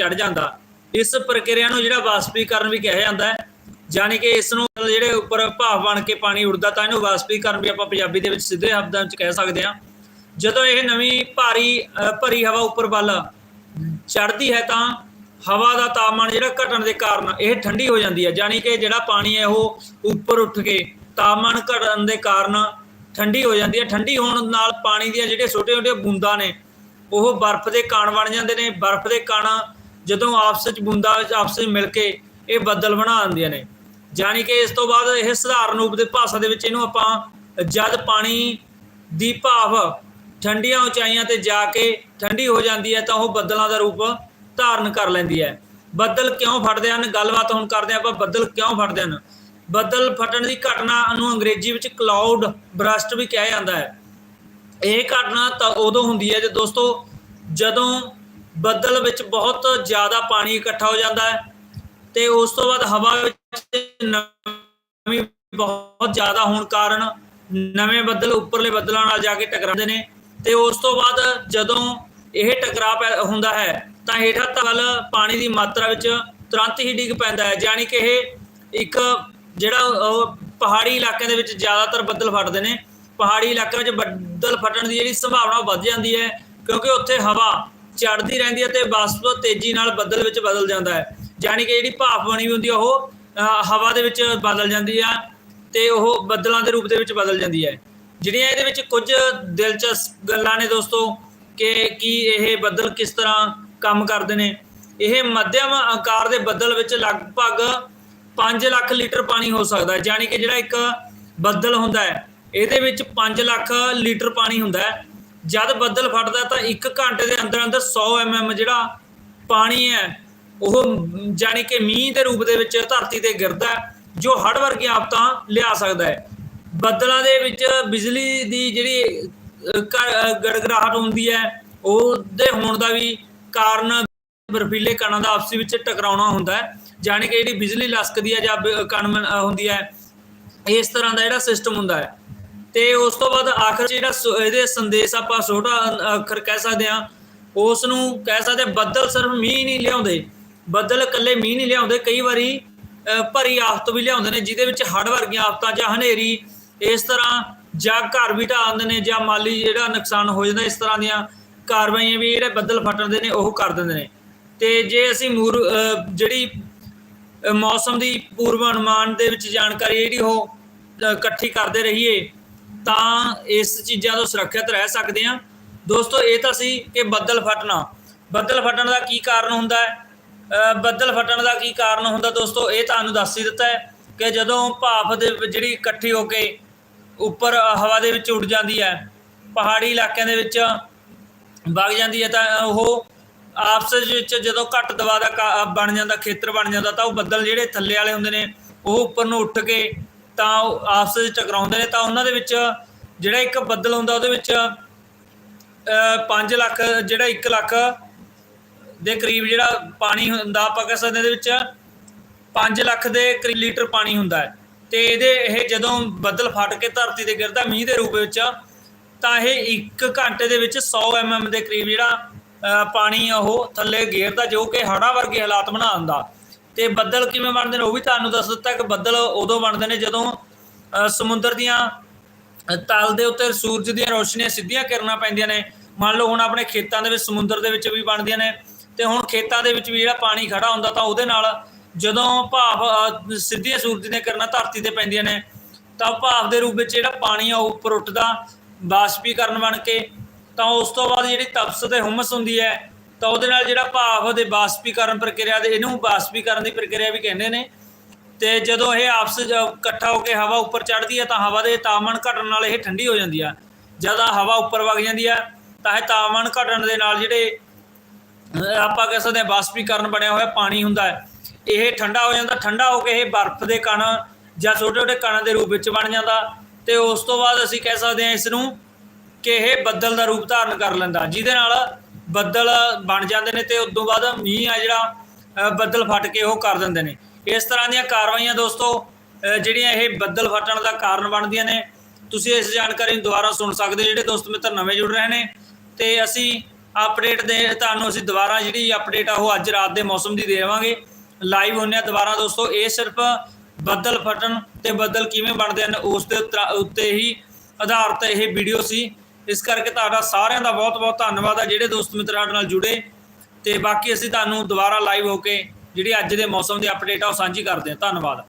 ਚੜ ਜਾਂਦਾ। ਇਸ ਪ੍ਰਕਿਰਿਆ ਨੂੰ ਜਿਹੜਾ ਵਾਸਪੀਕਰਨ ਵੀ ਕਿਹਾ ਜਾਂਦਾ ਹੈ ਯਾਨੀ ਕਿ ਇਸ ਨੂੰ ਜਿਹੜੇ ਉੱਪਰ ਭਾਵ ਬਣ ਕੇ ਪਾਣੀ ਉੱਡਦਾ, ਤਾਂ ਇਹਨੂੰ ਵਾਸਪੀਕਰਨ ਵੀ ਆਪਾਂ ਪੰਜਾਬੀ ਦੇ ਵਿੱਚ ਸਿੱਧੇ ਸ਼ਬਦਾਂ ਵਿੱਚ ਕਹਿ ਸਕਦੇ ਹਾਂ। ਜਦੋਂ ਇਹ ਨਵੀਂ ਭਾਰੀ ਭਰੀ ਹਵਾ ਉੱਪਰ ਵੱਲ ਚੜ੍ਹਦੀ ਹੈ, ਤਾਂ ਹਵਾ ਦਾ ਤਾਪਮਾਨ ਜਿਹੜਾ ਘਟਣ ਦੇ ਕਾਰਨ ਇਹ ਠੰਡੀ ਹੋ ਜਾਂਦੀ ਹੈ। ਯਾਨੀ ਕਿ ਜਿਹੜਾ ਪਾਣੀ ਹੈ, ਉਹ ਉੱਪਰ ਉੱਠ ਕੇ ਤਾਪਮਾਨ ਘਟਣ ਦੇ ਕਾਰਨ ਠੰਡੀ ਹੋ ਜਾਂਦੀ ਹੈ। ਠੰਡੀ ਹੋਣ ਨਾਲ ਪਾਣੀ ਦੀਆਂ ਜਿਹੜੀਆਂ ਛੋਟੀਆਂ-ਛੋਟੀਆਂ ਬੂੰਦਾਂ ਨੇ, ਉਹ ਬਰਫ਼ ਦੇ ਕਣ ਬਣ ਜਾਂਦੇ ਨੇ। ਬਰਫ਼ ਦੇ ਕਣ ਜਦੋਂ ਆਪਸ ਵਿੱਚ ਬੂੰਦਾਂ ਵਿੱਚ ਆਪਸ ਵਿੱਚ ਮਿਲ ਕੇ ਇਹ ਬੱਦਲ ਬਣਾ ਦਿੰਦੀਆਂ ਨੇ। ਯਾਨੀ ਕਿ ਇਸ ਤੋਂ ਬਾਅਦ ਇਹ ਸਧਾਰਨ ਰੂਪ ਦੇ ਭਾਸ਼ਾ ਦੇ ਵਿੱਚ ਇਹਨੂੰ ਆਪਾਂ ਜਦ ਪਾਣੀ ਦੀ ਭਾਵ ਠੰਡੀਆਂ ਉਚਾਈਆਂ ਤੇ ਜਾ ਕੇ ਠੰਡੀ ਹੋ ਜਾਂਦੀ ਹੈ ਤਾਂ ਉਹ ਬੱਦਲਾਂ ਦਾ ਰੂਪ ਧਾਰਨ ਕਰ ਲੈਂਦੀ ਹੈ। ਬੱਦਲ ਕਿਉਂ ਫਟਦੇ ਹਨ? ਗੱਲਬਾਤ ਹੁਣ ਕਰਦੇ ਹਾਂ ਆਪਾਂ, ਬੱਦਲ ਕਿਉਂ ਫਟਦੇ ਹਨ? ਬੱਦਲ ਫਟਣ ਦੀ ਘਟਨਾ ਨੂੰ ਅੰਗਰੇਜ਼ੀ ਵਿੱਚ ਕਲਾਉਡ ਬਰਸਟ ਵੀ ਕਿਹਾ ਜਾਂਦਾ ਹੈ। ਇਹ ਘਟਨਾ ਤਾਂ ਉਦੋਂ ਹੁੰਦੀ ਹੈ ਜੇ ਦੋਸਤੋ ਜਦੋਂ ਬੱਦਲ ਵਿੱਚ ਬਹੁਤ ਜ਼ਿਆਦਾ ਪਾਣੀ ਇਕੱਠਾ ਹੋ ਜਾਂਦਾ ਹੈ ਤੇ ਉਸ ਤੋਂ ਬਾਅਦ ਹਵਾ ਵਿੱਚ ਨਮੀ ਬਹੁਤ ਜ਼ਿਆਦਾ ਹੋਣ ਕਾਰਨ ਨਵੇਂ ਬੱਦਲ ਉੱਪਰਲੇ ਬੱਦਲਾਂ ਨਾਲ ਜਾ ਕੇ ਟਕਰਾਉਂਦੇ ਨੇ ਤੇ ਉਸ ਤੋਂ ਬਾਅਦ ਜਦੋਂ ਇਹ ਟਕਰਾਅ ਪੈ- ਹੁੰਦਾ ਹੈ ਤਾਂ ਹੇਠਾਂ ਤਲ ਪਾਣੀ ਦੀ ਮਾਤਰਾ ਵਿੱਚ ਤੁਰੰਤ ਹੀ ਡਿੱਗ ਪੈਂਦਾ ਹੈ, ਯਾਨੀ ਕਿ ਇਹ ਇੱਕ ਜਿਹੜਾ ਉਹ ਪਹਾੜੀ ਇਲਾਕਿਆਂ ਦੇ ਵਿੱਚ ਜ਼ਿਆਦਾਤਰ ਬੱਦਲ ਫਟਦੇ ਨੇ। ਪਹਾੜੀ ਇਲਾਕਿਆਂ ਵਿੱਚ ਬੱਦਲ ਫਟਣ ਦੀ ਜਿਹੜੀ ਸੰਭਾਵਨਾ ਵੱਧ ਜਾਂਦੀ ਹੈ ਕਿਉਂਕਿ ਉੱਥੇ ਹਵਾ ਚੜ੍ਹਦੀ ਰਹਿੰਦੀ ਹੈ ਤੇ ਵਾਸਪ ਤੇਜ਼ੀ ਨਾਲ ਬੱਦਲ ਵਿੱਚ ਬਦਲ ਜਾਂਦਾ ਹੈ। ਯਾਨੀ ਕਿ ਜਿਹੜੀ ਭਾਪ ਬਣੀ ਹੁੰਦੀ ਹੈ ਉਹ ਹਵਾ ਦੇ ਵਿੱਚ ਬਦਲ ਜਾਂਦੀ ਆ ਤੇ ਉਹ ਬੱਦਲਾਂ ਦੇ ਰੂਪ ਦੇ ਵਿੱਚ ਬਦਲ ਜਾਂਦੀ ਹੈ। ਜਿਹੜੀਆਂ ਇਹਦੇ ਵਿੱਚ ਕੁਝ ਦਿਲਚਸਪ ਗੱਲਾਂ ਨੇ ਦੋਸਤੋ, ਕਿ ਕੀ ਇਹ ਬੱਦਲ ਕਿਸ ਤਰ੍ਹਾਂ ਕੰਮ ਕਰਦੇ ਨੇ। ਇਹ ਮੱਧਮ ਆਕਾਰ ਦੇ ਬੱਦਲ ਵਿੱਚ ਲਗਭਗ 5 ਲੱਖ ਲੀਟਰ ਪਾਣੀ ਹੋ ਸਕਦਾ ਹੈ। ਯਾਨੀ ਕਿ ਜਿਹੜਾ ਇੱਕ ਬੱਦਲ ਹੁੰਦਾ ਹੈ, ਇਹਦੇ ਵਿੱਚ 5 ਲੱਖ ਲੀਟਰ ਪਾਣੀ ਹੁੰਦਾ ਹੈ। ਜਦ ਬੱਦਲ ਫਟਦਾ ਤਾਂ 1 ਘੰਟੇ ਦੇ ਅੰਦਰ ਅੰਦਰ 100 ਐਮਐਮ ਜਿਹੜਾ ਪਾਣੀ ਹੈ ਉਹ ਯਾਨੀ ਕਿ ਮੀਂਹ ਦੇ ਰੂਪ ਦੇ ਵਿੱਚ ਧਰਤੀ ਤੇ ਗਿਰਦਾ ਹੈ, ਜੋ ਹੜ੍ਹ ਵਰਗੀਆਂ ਆਫਤਾਂ ਲਿਆ ਸਕਦਾ ਹੈ। ਬੱਦਲਾਂ ਦੇ ਵਿੱਚ ਬਿਜਲੀ ਦੀ ਜਿਹੜੀ ਅ, ਗੜਗੜਾਹਟ ਹੁੰਦੀ ਹੈ ਉਹਦੇ ਹੋਣ ਦਾ ਵੀ ਕਾਰਨ ਬਰਫੀਲੇ ਕਣਾਂ ਦਾ ਆਪਸ ਵਿੱਚ ਟਕਰਾਉਣਾ ਹੁੰਦਾ ਹੈ ਯਾਨੀ ਕਿ ਜਿਹੜੀ ਬਿਜਲੀ ਲਸਕਦੀ ਹੈ ਜਾਂ ਕਣ ਹੁੰਦੀ ਹੈ ਇਸ ਤਰ੍ਹਾਂ ਦਾ ਜਿਹੜਾ ਸਿਸਟਮ ਹੁੰਦਾ ਹੈ। ਤੇ ਉਸ ਤੋਂ ਬਾਅਦ ਆਖਰ ਜਿਹੜਾ ਸ- ਇਹਦੇ ਸੰਦੇਸ਼ ਆਪਾਂ ਛੋਟਾ ਅ- ਅੱਖਰ ਕਹਿ ਸਕਦੇ ਹਾਂ ਉਸ ਨੂੰ ਕਹਿ ਸਕਦੇ ਹਾਂ, ਬੱਦਲ ਸਿਰਫ ਮੀਂਹ ਨਹੀਂ ਲਿਆਉਂਦੇ। ਬੱਦਲ ਇਕੱਲੇ ਮੀਂਹ ਨਹੀਂ ਲਿਆਉਂਦੇ ਕਈ ਵਾਰੀ ਭਰੀ ਆਫਤ ਵੀ ਲਿਆਉਂਦੇ ਨੇ ਜਿਹਦੇ ਵਿੱਚ ਹੜ੍ਹ ਵਰਗੀਆਂ ਆਫਤਾਂ ਜਾਂ ਹਨੇਰੀ ਇਸ ਤਰ੍ਹਾਂ ਜਾਂ ਘਰ ਵੀ ਢਾਹ ਦਿੰਦੇ ਨੇ ਜਾਂ ਮਾਲੀ ਜਿਹੜਾ ਨੁਕਸਾਨ ਹੋ ਜਾਂਦਾ ਇਸ ਤਰ੍ਹਾਂ ਦੀਆਂ ਕਾਰਵਾਈਆਂ ਵੀ ਜਿਹੜੇ ਬੱਦਲ ਫਟਣਦੇ ਨੇ ਉਹ ਕਰ ਦਿੰਦੇ ਨੇ। ਤੇ ਜੇ ਅਸੀਂ ਮੂਰ ਜਿਹੜੀ ਮੌਸਮ ਦੀ ਪੂਰਵ ਅਨੁਮਾਨ ਦੇ ਵਿੱਚ ਜਾਣਕਾਰੀ ਜਿਹੜੀ ਉਹ ਇਕੱਠੀ ਕਰਦੇ ਰਹੀਏ ਤਾਂ ਇਸ ਚੀਜ਼ਾਂ ਤੋਂ ਸੁਰੱਖਿਅਤ ਰਹਿ ਸਕਦੇ ਹਾਂ। ਦੋਸਤੋ, ਇਹ ਤਾਂ ਸੀ ਕਿ ਬੱਦਲ ਫਟਣਾ। ਬੱਦਲ ਫਟਣ ਦਾ ਕੀ ਕਾਰਨ ਹੁੰਦਾ ਹੈ? ਬੱਦਲ ਫਟਣ ਦਾ ਕੀ ਕਾਰਨ ਹੁੰਦਾ ਦੋਸਤੋ, ਇਹ ਤੁਹਾਨੂੰ ਦੱਸ ਹੀ ਦਿੱਤਾ ਹੈ ਕਿ ਜਦੋਂ ਭਾਫ ਦੇ ਜਿਹੜੀ ਇਕੱਠੀ ਹੋ ਕੇ ਉੱਪਰ ਹਵਾ ਦੇ ਵਿੱਚ ਉੱਡ ਜਾਂਦੀ ਹੈ, ਪਹਾੜੀ ਇਲਾਕਿਆਂ ਦੇ ਵਿੱਚ ਵਗ ਜਾਂਦੀ ਹੈ, ਤਾਂ ਉਹ ਆਪਸ ਵਿੱਚ ਜਦੋਂ ਘੱਟ ਦਬਾਅ ਦਾ ਕਾ- ਬਣ ਜਾਂਦਾ, ਖੇਤਰ ਬਣ ਜਾਂਦਾ, ਤਾਂ ਉਹ ਬੱਦਲ ਜਿਹੜੇ ਥੱਲੇ ਵਾਲੇ ਹੁੰਦੇ ਨੇ, ਉਹ ਉੱਪਰ ਨੂੰ ਉੱਠ ਕੇ ਤਾਂ ਉਹ ਆਪਸ ਵਿੱਚ ਟਕਰਾਉਂਦੇ ਨੇ, ਤਾਂ ਉਹਨਾਂ ਦੇ ਵਿੱਚ ਜਿਹੜਾ ਇੱਕ ਬੱਦਲ ਹੁੰਦਾ, ਉਹਦੇ ਵਿੱਚ 5 ਲੱਖ, ਜਿਹੜਾ 1 ਲੱਖ ਦੇ ਕਰੀਬ ਜਿਹੜਾ ਪਾਣੀ ਹੁੰਦਾ, ਆਪਾਂ ਕਹਿ ਸਕਦੇ ਇਹਦੇ ਵਿੱਚ 5 ਲੱਖ ਦੇ ਕਰੀਬ ਲੀਟਰ ਪਾਣੀ ਹੁੰਦਾ ਹੈ। ਤੇ ਇਹਦੇ, ਇਹ ਜਦੋਂ ਬੱਦਲ ਫਟ ਕੇ ਧਰਤੀ ਤੇ ਗਿਰਦਾ ਮੀਂਹ ਦੇ ਰੂਪ ਵਿੱਚ, ਤਾਂ ਇਹ 1 ਘੰਟੇ ਦੇ ਵਿੱਚ 100 ਐਮਐਮ ਦੇ ਕਰੀਬ ਜਿਹੜਾ ਪਾਣੀ ਉਹ ਥੱਲੇ ਗੇਰਦਾ, ਜੋ ਕਿ ਹੜ੍ਹਾਂ ਵਰਗੇ ਹਾਲਾਤ ਬਣਾ ਦਿੰਦਾ। ਤੇ ਬੱਦਲ ਕਿਵੇਂ ਬਣਦੇ ਨੇ ਉਹ ਵੀ ਤੁਹਾਨੂੰ ਦੱਸ ਦਿੱਤਾ ਕਿ ਬੱਦਲ ਉਦੋਂ ਬਣਦੇ ਨੇ ਜਦੋਂ ਸਮੁੰਦਰ ਦੀਆਂ ਤਲ ਦੇ ਉੱਤੇ ਸੂਰਜ ਦੀਆਂ ਰੋਸ਼ਨੀਆਂ ਸਿੱਧੀਆਂ ਕਿਰਨਾਂ ਪੈਂਦੀਆਂ ਨੇ। ਮੰਨ ਲਓ ਹੁਣ ਆਪਣੇ ਖੇਤਾਂ ਦੇ ਵਿੱਚ, ਸਮੁੰਦਰ ਦੇ ਵਿੱਚ ਵੀ ਬਣਦੀਆਂ ਨੇ। ਤੇ ਹੁਣ ਖੇਤਾਂ ਦੇ ਵਿੱਚ ਵੀ ਜਿਹੜਾ ਪਾਣੀ ਖੜਾ ਹੁੰਦਾ ਤਾਂ ਉਹਦੇ ਨਾਲ ਜਦੋਂ ਭਾਫ ਸਿੱਧੀਆਂ ਸੂਰਜ ਦੀਆਂ ਕਿਰਨਾਂ ਧਰਤੀ ਤੇ ਪੈਂਦੀਆਂ ਨੇ, ਤਾਂ ਭਾਫ ਦੇ ਰੂਪ ਵਿੱਚ ਜਿਹੜਾ ਪਾਣੀ ਆ ਉਹ ਉੱਪਰ ਉੱਠਦਾ, ਬਾਸ਼ਪੀਕਰਨ ਬਣ ਕੇ। ਤਾਂ ਉਸ ਤੋਂ ਬਾਅਦ ਜਿਹੜੀ ਤਪਸ ਤੇ ਹੁਮਸ ਹੁੰਦੀ ਹੈ ਤਾਂ ਉਹਦੇ ਨਾਲ ਜਿਹੜਾ ਭਾਫ ਦੇ ਵਾਸਪੀਕਰਨ ਪ੍ਰਕਿਰਿਆ ਦੇ, ਇਹਨੂੰ ਵਾਸਪੀਕਰਨ ਦੀ ਪ੍ਰਕਿਰਿਆ ਵੀ ਕਹਿੰਦੇ ਨੇ। ਤੇ ਜਦੋਂ ਇਹ ਆਪਸ ਇਕੱਠਾ ਹੋ ਕੇ ਹਵਾ ਉੱਪਰ ਚੜ੍ਹਦੀ ਹੈ ਤਾਂ ਹਵਾ ਦੇ ਤਾਪਮਾਨ ਘਟਣ ਨਾਲ ਇਹ ਠੰਡੀ ਹੋ ਜਾਂਦੀ ਆ। ਜਦ ਹਵਾ ਉੱਪਰ ਵਗ ਜਾਂਦੀ ਆ, ਤਾਂ ਇਹ ਤਾਪਮਾਨ ਘਟਣ ਦੇ ਨਾਲ ਜਿਹੜੇ ਆਪਾਂ ਕਹਿ ਸਕਦੇ ਹਾਂ ਵਾਸਪੀਕਰਨ ਬਣਿਆ ਹੋਇਆ ਪਾਣੀ ਹੁੰਦਾ ਹੈ, ਇਹ ਠੰਡਾ ਹੋ ਜਾਂਦਾ। ਠੰਡਾ ਹੋ ਕੇ ਇਹ ਬਰਫ਼ ਦੇ ਕਣ ਜਾਂ ਛੋਟੇ ਛੋਟੇ ਕਣਾਂ ਦੇ ਰੂਪ ਵਿੱਚ ਬਣ ਜਾਂਦਾ। ਤੇ ਉਸ ਤੋਂ ਬਾਅਦ ਅਸੀਂ ਕਹਿ ਸਕਦੇ ਹਾਂ ਇਸ ਨੂੰ ਕਿ ਇਹ ਬੱਦਲ ਦਾ ਰੂਪ ਧਾਰਨ ਕਰ ਲੈਂਦਾ। ਜਿਹਦੇ ਨਾਲ ਬੱਦਲ ਬਣ ਜਾਂਦੇ ਨੇ ਤੇ ਉਸ ਤੋਂ ਬਾਅਦ ਮੀਂਹ ਆ ਜਿਹੜਾ ਬੱਦਲ ਫਟ ਕੇ ਉਹ ਕਰ ਦਿੰਦੇ ਨੇ। ਇਸ ਤਰ੍ਹਾਂ ਦੀਆਂ ਕਾਰਵਾਈਆਂ ਦੋਸਤੋ ਜਿਹੜੀਆਂ ਇਹ ਬੱਦਲ ਫਟਣ ਦਾ ਕਾਰਨ ਬਣਦੀਆਂ ਨੇ, ਤੁਸੀਂ ਇਸ ਜਾਣਕਾਰੀ ਨੂੰ ਦੁਬਾਰਾ ਸੁਣ ਸਕਦੇ ਹੋ, ਜਿਹੜੇ ਦੋਸਤ ਮਿੱਤਰ ਨਵੇਂ ਜੁੜ ਰਹੇ ਨੇ। ਤੇ ਅਸੀਂ ਅਪਡੇਟ ਦੇ, ਤੁਹਾਨੂੰ ਅਸੀਂ ਦੁਬਾਰਾ ਜਿਹੜੀ ਅਪਡੇਟ ਆ, ਉਹ ਅੱਜ ਰਾਤ ਦੇ ਮੌਸਮ ਦੀ ਦੇਵਾਂਗੇ। ਲਾਈਵ ਹੁੰਨੇ ਆ ਦੁਬਾਰਾ ਦੋਸਤੋ, ਇਹ ਸਿਰਫ ਬੱਦਲ ਫਟਣ ਤੇ ਬੱਦਲ ਕਿਵੇਂ ਬਣਦੇ ਹਨ, ਉਸ ਦੇ ਉੱਤੇ ਹੀ ਆਧਾਰਿਤ ਇਹ ਵੀਡੀਓ ਸੀ। ਇਸ ਕਰਕੇ ਤੁਹਾਡਾ ਸਾਰਿਆਂ ਦਾ ਬਹੁਤ ਬਹੁਤ ਧੰਨਵਾਦ ਆ ਜਿਹੜੇ ਦੋਸਤ ਮਿੱਤਰਾਂ ਨਾਲ ਜੁੜੇ। ਤੇ ਬਾਕੀ ਅਸੀਂ ਤੁਹਾਨੂੰ ਦੁਬਾਰਾ ਲਾਈਵ ਹੋ ਕੇ ਜਿਹੜੀ ਅੱਜ ਦੇ ਮੌਸਮ ਦੀ ਅਪਡੇਟ ਆ ਉਹ ਸਾਂਝੀ ਕਰਦੇ ਹਾਂ। ਧੰਨਵਾਦ।